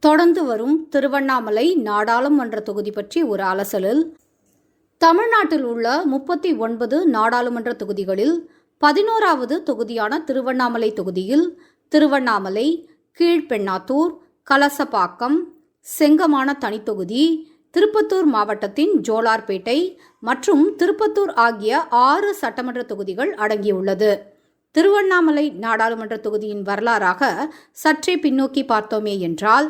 தொடர்ந்து வரும் திருவண்ணாமலை நாடாளுமன்ற தொகுதி பற்றி ஒரு அலசலில். தமிழ்நாட்டில் உள்ள முப்பத்தி ஒன்பது நாடாளுமன்ற தொகுதிகளில் பதினோராவது தொகுதியான திருவண்ணாமலை தொகுதியில் திருவண்ணாமலை கீழ்பெண்ணாத்தூர் கலசப்பாக்கம் செங்கமான தனித்தொகுதி திருப்பத்தூர் மாவட்டத்தின் ஜோலார்பேட்டை மற்றும் திருப்பத்தூர் ஆகிய ஆறு சட்டமன்ற தொகுதிகள் அடங்கியுள்ளது. திருவண்ணாமலை நாடாளுமன்ற தொகுதியின் வரலாறாக சற்றே பின்னோக்கி பார்த்தோமே என்றால்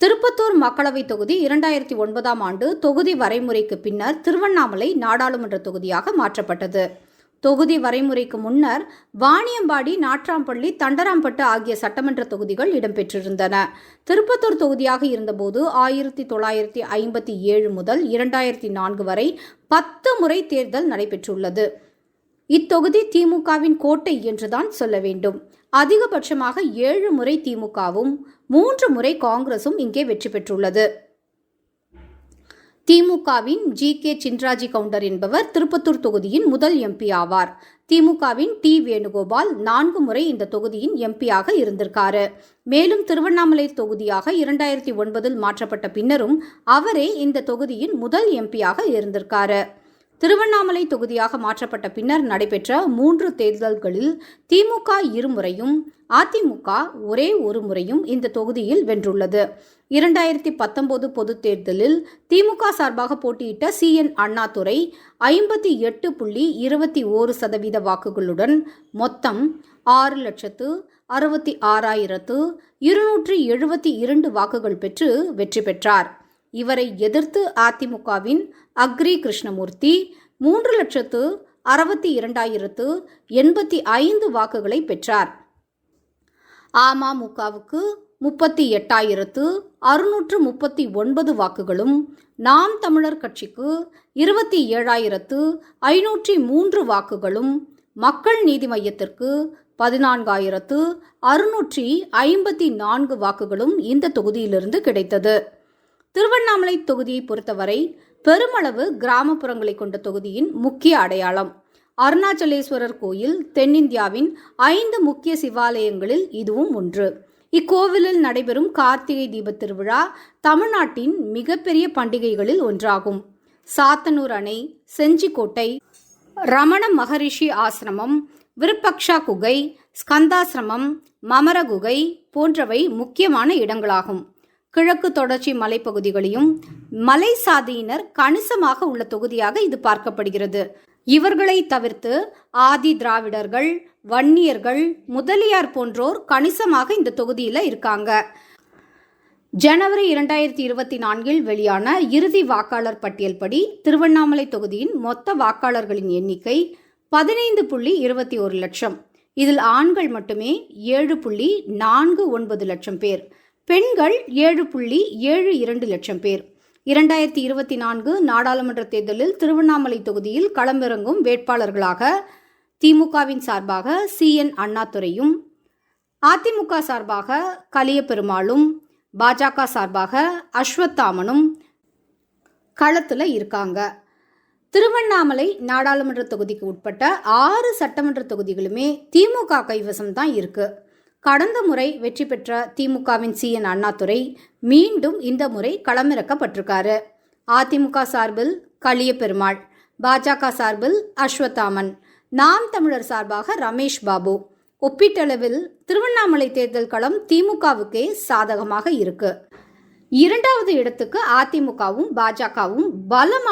திருப்பத்தூர் மக்களவைத் தொகுதி இரண்டாயிரத்தி ஒன்பதாம் ஆண்டு தொகுதி வரைமுறைக்கு பின்னர் திருவண்ணாமலை நாடாளுமன்ற தொகுதியாக மாற்றப்பட்டது. தொகுதி வரைமுறைக்கு முன்னர் வாணியம்பாடி நாற்றாம்பள்ளி தண்டராம்பட்டு ஆகிய சட்டமன்ற தொகுதிகள் இடம்பெற்றிருந்தன. திருப்பத்தூர் தொகுதியாக இருந்தபோது ஆயிரத்தி தொள்ளாயிரத்தி ஐம்பத்தி ஏழு முதல் இரண்டாயிரத்தி நான்கு வரை பத்து முறை தேர்தல் நடைபெற்றுள்ளது. இத்தொகுதி திமுகவின் கோட்டை என்றுதான் சொல்ல வேண்டும். அதிகபட்சமாக ஏழு முறை திமுகவும் மூன்று முறை காங்கிரசும் இங்கே வெற்றி பெற்றுள்ளது. திமுகவின் ஜி. கே. சின்ராஜி கவுண்டர் என்பவர் திருப்பத்தூர் தொகுதியின் முதல் எம்பி ஆவார். திமுகவின் டி. வேணுகோபால் நான்கு முறை இந்த தொகுதியின் எம்பியாக இருந்திருக்காரு. மேலும் திருவண்ணாமலை தொகுதியாக இரண்டாயிரத்தி ஒன்பதில் மாற்றப்பட்ட பின்னரும் அவரே இந்த தொகுதியின் முதல் எம்பியாக இருந்திருக்காரு. திருவண்ணாமலை தொகுதியாக மாற்றப்பட்ட பின்னர் நடைபெற்ற மூன்று தேர்தல்களில் திமுக இருமுறையும் அதிமுக ஒரே ஒரு முறையும் இந்த தொகுதியில் வென்றுள்ளது. இரண்டாயிரத்தி பத்தொன்பது பொதுத் தேர்தலில் திமுக சார்பாக போட்டியிட்ட சி. என். அண்ணாதுரை ஐம்பத்தி எட்டு புள்ளி இருபத்தி ஓரு சதவீத வாக்குகளுடன் மொத்தம் ஆறு லட்சத்து அறுபத்தி ஆறாயிரத்து இருநூற்றி எழுபத்தி இரண்டு வாக்குகள் பெற்று வெற்றி பெற்றார். இவரை எதிர்த்து அதிமுகவின் அக்ரி கிருஷ்ணமூர்த்தி மூன்று லட்சத்து அறுபத்தி இரண்டாயிரத்து எண்பத்தி ஐந்து வாக்குகளை பெற்றார். அமமுகவுக்கு முப்பத்தி எட்டாயிரத்து அறுநூற்று முப்பத்தி ஒன்பது வாக்குகளும் நாம் தமிழர் கட்சிக்கு இருபத்தி ஏழாயிரத்து ஐநூற்றி மூன்று வாக்குகளும் மக்கள் நீதி மையத்திற்கு பதினான்காயிரத்து அறுநூற்றி ஐம்பத்தி நான்கு வாக்குகளும் இந்த தொகுதியிலிருந்து கிடைத்தது. திருவண்ணாமலை தொகுதியை பொறுத்தவரை பெருமளவு கிராமப்புறங்களை கொண்ட தொகுதியின் முக்கிய அடையாளம். அருணாச்சலேஸ்வரர் கோயில் தென்னிந்தியாவின் ஐந்து முக்கிய சிவாலயங்களில் இதுவும் ஒன்று. இக்கோவிலில் நடைபெறும் கார்த்திகை தீபத் திருவிழா தமிழ்நாட்டின் மிகப்பெரிய பண்டிகைகளில் ஒன்றாகும். சாத்தனூர் அணை செஞ்சிக்கோட்டை ரமண மகரிஷி ஆசிரமம் விருப்பக்ஷா குகை ஸ்கந்தாசிரமம் மமர குகை போன்றவை முக்கியமான இடங்களாகும். கிழக்கு தொடர்ச்சி மலைப்பகுதிகளையும் மலை சாதியினர் கணிசமாக உள்ள தொகுதியாக இது பார்க்கப்படுகிறது. இவர்களை தவிர்த்து ஆதி திராவிடர்கள் வன்னியர்கள் முதலியார் போன்றோர் கணிசமாக இந்த தொகுதியில் இருக்காங்க. ஜனவரி இரண்டாயிரத்தி இருபத்தி நான்கில் வெளியான இறுதி வாக்காளர் பட்டியல் படி திருவண்ணாமலை தொகுதியின் மொத்த வாக்காளர்களின் எண்ணிக்கை பதினைந்து புள்ளி இருபத்தி ஒரு லட்சம். இதில் ஆண்கள் மட்டுமே ஏழு புள்ளி நான்கு ஒன்பது லட்சம் பேர். பெண்கள் ஏழு புள்ளி ஏழு இரண்டு லட்சம் பேர். இரண்டாயிரத்தி இருபத்தி நான்கு நாடாளுமன்ற தேர்தலில் திருவண்ணாமலை தொகுதியில் களமிறங்கும் வேட்பாளர்களாக திமுகவின் சார்பாக சி. என். அண்ணாதுரையும் அதிமுக சார்பாக கலியபெருமாளும் பாஜக சார்பாக அஸ்வத்தாமனும் களத்தில் இருக்காங்க. திருவண்ணாமலை நாடாளுமன்ற தொகுதிக்கு உட்பட்ட ஆறு சட்டமன்ற தொகுதிகளுமே திமுக கைவசம் தான் இருக்குது கடந்த முறை வெற்றி பெற்ற திமுகவின் சி. என். அண்ணாதுரை மீண்டும் இந்த முறை களமிறக்கப்பட்டிருக்காரு. அதிமுக சார்பில் களிய பெருமாள் பாஜக சார்பில் அஸ்வத்தாமன் நாம் தமிழர் சார்பாக ரமேஷ் பாபு. ஒப்பீட்டளவில் திருவண்ணாமலை தேர்தல் களம் திமுகவுக்கே சாதகமாக இருக்கு. இரண்டாவது இடத்துக்கு அதிமுகவும் பாஜகவும் பலமான